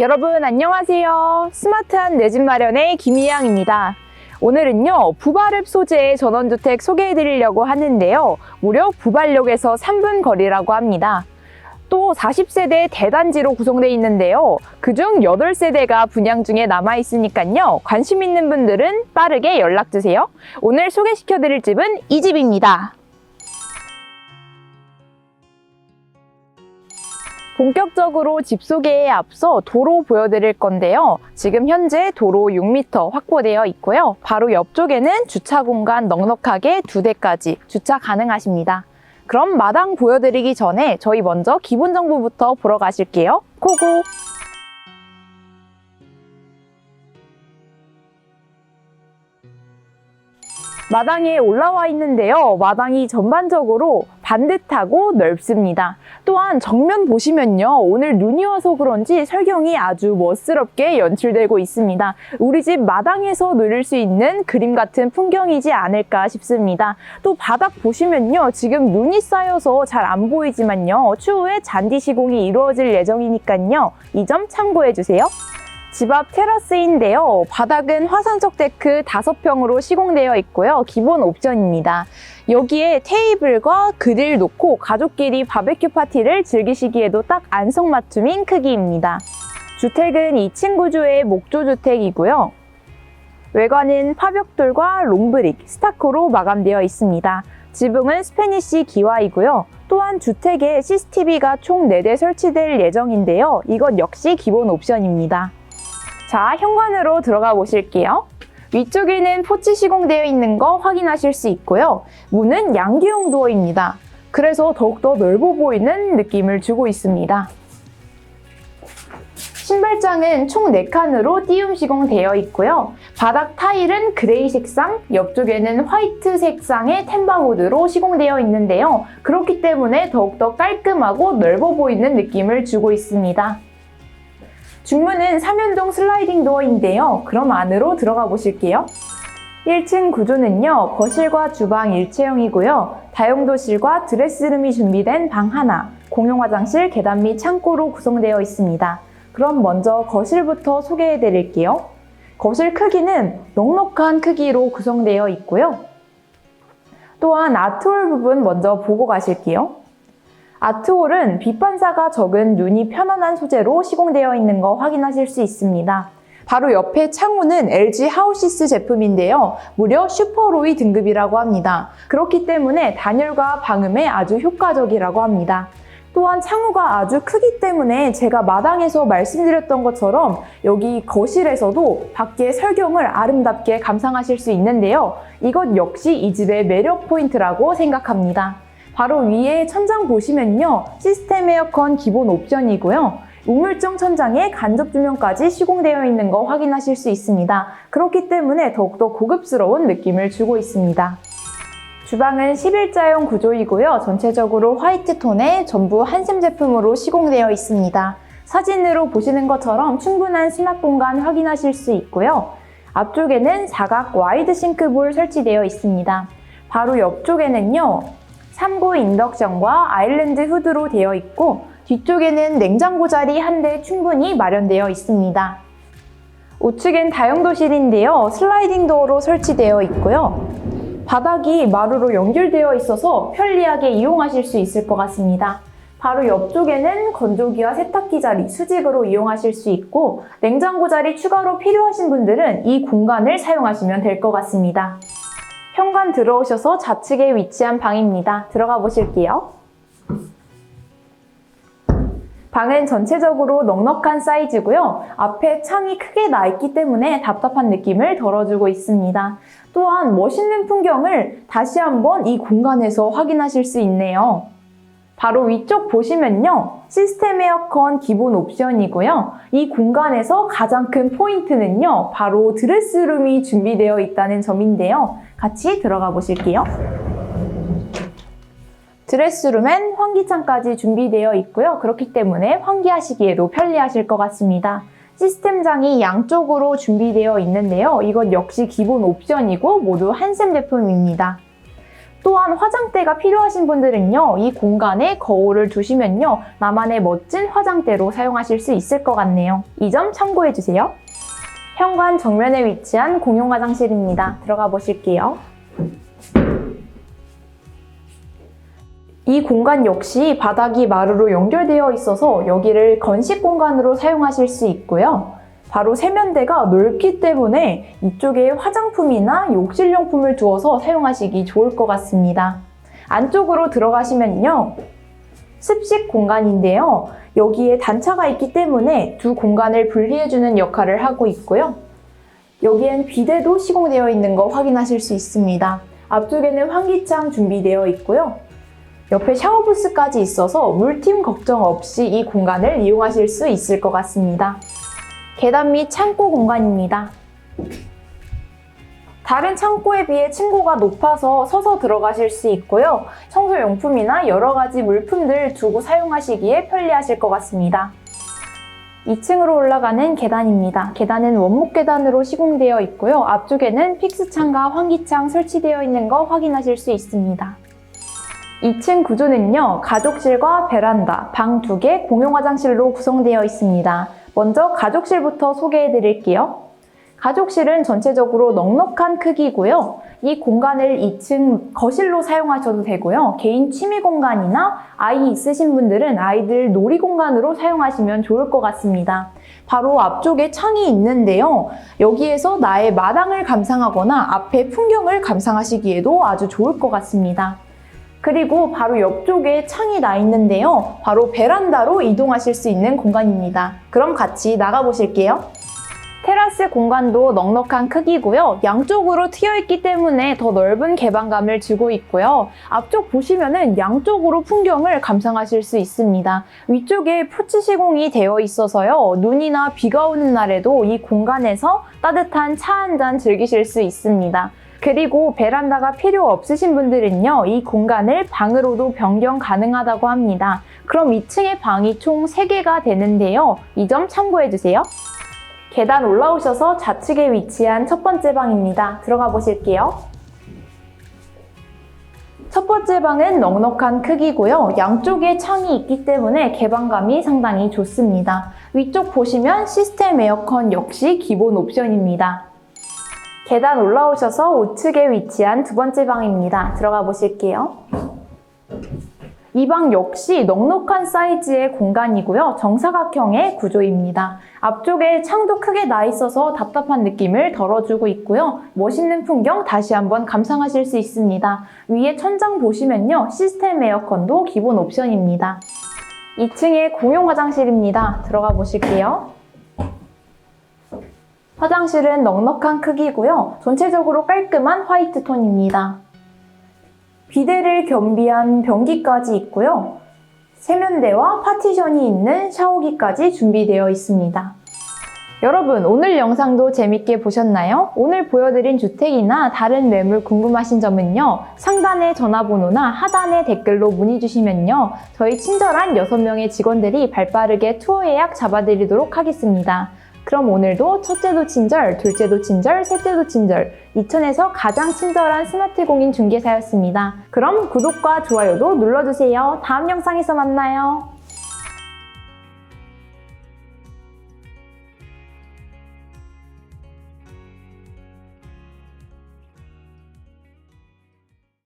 여러분 안녕하세요. 스마트한 내 집 마련의 김희양입니다. 오늘은요, 부발읍 소재의 전원주택 소개해 드리려고 하는데요. 무려 부발역에서 3분 거리라고 합니다. 또 40세대 대단지로 구성되어 있는데요. 그중 8세대가 분양 중에 남아 있으니까요. 관심 있는 분들은 빠르게 연락 주세요. 오늘 소개시켜 드릴 집은 이 집입니다. 본격적으로 집 소개에 앞서 도로 보여드릴 건데요. 지금 현재 도로 6m 확보되어 있고요. 바로 옆쪽에는 주차 공간 넉넉하게 두 대까지 주차 가능하십니다. 그럼 마당 보여드리기 전에 저희 먼저 기본 정보부터 보러 가실게요. 고고! 마당에 올라와 있는데요. 마당이 전반적으로 반듯하고 넓습니다. 또한 정면 보시면요. 오늘 눈이 와서 그런지 설경이 아주 멋스럽게 연출되고 있습니다. 우리 집 마당에서 누릴 수 있는 그림 같은 풍경이지 않을까 싶습니다. 또 바닥 보시면요. 지금 눈이 쌓여서 잘 안 보이지만요. 추후에 잔디 시공이 이루어질 예정이니까요. 이 점 참고해 주세요. 집 앞 테라스인데요. 바닥은 화산적 데크 5평으로 시공되어 있고요. 기본 옵션입니다. 여기에 테이블과 그릴 놓고 가족끼리 바베큐 파티를 즐기시기에도 딱 안성맞춤인 크기입니다. 주택은 2층 구조의 목조주택이고요. 외관은 파벽돌과 롱브릭, 스타코로 마감되어 있습니다. 지붕은 스페니쉬 기와이고요. 또한 주택에 CCTV가 총 4대 설치될 예정인데요. 이것 역시 기본 옵션입니다. 자, 현관으로 들어가 보실게요. 위쪽에는 포치 시공되어 있는 거 확인하실 수 있고요. 문은 양기용 도어입니다. 그래서 더욱더 넓어 보이는 느낌을 주고 있습니다. 신발장은 총 4칸으로 띄움 시공되어 있고요. 바닥 타일은 그레이 색상, 옆쪽에는 화이트 색상의 템바우드로 시공되어 있는데요. 그렇기 때문에 더욱더 깔끔하고 넓어 보이는 느낌을 주고 있습니다. 중문은 3연동 슬라이딩 도어인데요. 그럼 안으로 들어가 보실게요. 1층 구조는요, 거실과 주방 일체형이고요. 다용도실과 드레스룸이 준비된 방 하나, 공용 화장실, 계단 및 창고로 구성되어 있습니다. 그럼 먼저 거실부터 소개해 드릴게요. 거실 크기는 넉넉한 크기로 구성되어 있고요. 또한 아트홀 부분 먼저 보고 가실게요. 아트홀은 빛 반사가 적은 눈이 편안한 소재로 시공되어 있는 거 확인하실 수 있습니다. 바로 옆에 창호는 LG 하우시스 제품인데요. 무려 슈퍼로이 등급이라고 합니다. 그렇기 때문에 단열과 방음에 아주 효과적이라고 합니다. 또한 창호가 아주 크기 때문에 제가 마당에서 말씀드렸던 것처럼 여기 거실에서도 밖의 설경을 아름답게 감상하실 수 있는데요. 이것 역시 이 집의 매력 포인트라고 생각합니다. 바로 위에 천장 보시면요. 시스템 에어컨 기본 옵션이고요. 우물정 천장에 간접 조명까지 시공되어 있는 거 확인하실 수 있습니다. 그렇기 때문에 더욱더 고급스러운 느낌을 주고 있습니다. 주방은 11자형 구조이고요. 전체적으로 화이트 톤의 전부 한샘 제품으로 시공되어 있습니다. 사진으로 보시는 것처럼 충분한 수납 공간 확인하실 수 있고요. 앞쪽에는 사각 와이드 싱크볼 설치되어 있습니다. 바로 옆쪽에는요. 3구 인덕션과 아일랜드 후드로 되어 있고 뒤쪽에는 냉장고 자리 한 대 충분히 마련되어 있습니다. 우측엔 다용도실인데요. 슬라이딩 도어로 설치되어 있고요. 바닥이 마루로 연결되어 있어서 편리하게 이용하실 수 있을 것 같습니다. 바로 옆쪽에는 건조기와 세탁기 자리 수직으로 이용하실 수 있고 냉장고 자리 추가로 필요하신 분들은 이 공간을 사용하시면 될 것 같습니다. 현관 들어오셔서 좌측에 위치한 방입니다. 들어가 보실게요. 방은 전체적으로 넉넉한 사이즈고요. 앞에 창이 크게 나 있기 때문에 답답한 느낌을 덜어주고 있습니다. 또한 멋있는 풍경을 다시 한번 이 공간에서 확인하실 수 있네요. 바로 위쪽 보시면요. 시스템 에어컨 기본 옵션이고요. 이 공간에서 가장 큰 포인트는요. 바로 드레스룸이 준비되어 있다는 점인데요. 같이 들어가 보실게요. 드레스룸엔 환기창까지 준비되어 있고요. 그렇기 때문에 환기하시기에도 편리하실 것 같습니다. 시스템장이 양쪽으로 준비되어 있는데요. 이건 역시 기본 옵션이고 모두 한샘 제품입니다. 또한 화장대가 필요하신 분들은요, 이 공간에 거울을 두시면요, 나만의 멋진 화장대로 사용하실 수 있을 것 같네요. 이 점 참고해주세요. 현관 정면에 위치한 공용 화장실입니다. 들어가 보실게요. 이 공간 역시 바닥이 마루로 연결되어 있어서 여기를 건식 공간으로 사용하실 수 있고요. 바로 세면대가 넓기 때문에 이쪽에 화장품이나 욕실용품을 두어서 사용하시기 좋을 것 같습니다. 안쪽으로 들어가시면요. 습식 공간인데요. 여기에 단차가 있기 때문에 두 공간을 분리해주는 역할을 하고 있고요. 여기엔 비데도 시공되어 있는 거 확인하실 수 있습니다. 앞쪽에는 환기창 준비되어 있고요. 옆에 샤워부스까지 있어서 물팀 걱정 없이 이 공간을 이용하실 수 있을 것 같습니다. 계단 및 창고 공간입니다. 다른 창고에 비해 층고가 높아서 서서 들어가실 수 있고요. 청소용품이나 여러 가지 물품들 두고 사용하시기에 편리하실 것 같습니다. 2층으로 올라가는 계단입니다. 계단은 원목 계단으로 시공되어 있고요. 앞쪽에는 픽스창과 환기창 설치되어 있는 거 확인하실 수 있습니다. 2층 구조는요, 가족실과 베란다, 방두개 공용 화장실로 구성되어 있습니다. 먼저 가족실부터 소개해 드릴게요. 가족실은 전체적으로 넉넉한 크기고요. 이 공간을 2층 거실로 사용하셔도 되고요. 개인 취미 공간이나 아이 있으신 분들은 아이들 놀이 공간으로 사용하시면 좋을 것 같습니다. 바로 앞쪽에 창이 있는데요. 여기에서 나의 마당을 감상하거나 앞에 풍경을 감상하시기에도 아주 좋을 것 같습니다. 그리고 바로 옆쪽에 창이 나 있는데요. 바로 베란다로 이동하실 수 있는 공간입니다. 그럼 같이 나가보실게요. 테라스 공간도 넉넉한 크기고요. 양쪽으로 트여 있기 때문에 더 넓은 개방감을 주고 있고요. 앞쪽 보시면은 양쪽으로 풍경을 감상하실 수 있습니다. 위쪽에 포치 시공이 되어 있어서요. 눈이나 비가 오는 날에도 이 공간에서 따뜻한 차 한 잔 즐기실 수 있습니다. 그리고 베란다가 필요 없으신 분들은요, 이 공간을 방으로도 변경 가능하다고 합니다. 그럼 2층에 방이 총 3개가 되는데요. 이 점 참고해주세요. 계단 올라오셔서 좌측에 위치한 첫 번째 방입니다. 들어가 보실게요. 첫 번째 방은 넉넉한 크기고요. 양쪽에 창이 있기 때문에 개방감이 상당히 좋습니다. 위쪽 보시면 시스템 에어컨 역시 기본 옵션입니다. 계단 올라오셔서 우측에 위치한 두 번째 방입니다. 들어가 보실게요. 이 방 역시 넉넉한 사이즈의 공간이고요. 정사각형의 구조입니다. 앞쪽에 창도 크게 나 있어서 답답한 느낌을 덜어주고 있고요. 멋있는 풍경 다시 한번 감상하실 수 있습니다. 위에 천장 보시면요. 시스템 에어컨도 기본 옵션입니다. 2층에 공용 화장실입니다. 들어가 보실게요. 화장실은 넉넉한 크기고요. 전체적으로 깔끔한 화이트 톤입니다. 비데를 겸비한 변기까지 있고요. 세면대와 파티션이 있는 샤워기까지 준비되어 있습니다. 여러분, 오늘 영상도 재밌게 보셨나요? 오늘 보여드린 주택이나 다른 매물 궁금하신 점은요, 상단의 전화번호나 하단의 댓글로 문의 주시면요, 저희 친절한 6명의 직원들이 발빠르게 투어 예약 잡아드리도록 하겠습니다. 그럼 오늘도 첫째도 친절, 둘째도 친절, 셋째도 친절, 이천에서 가장 친절한 스마트 공인 중개사였습니다. 그럼 구독과 좋아요도 눌러주세요. 다음 영상에서 만나요.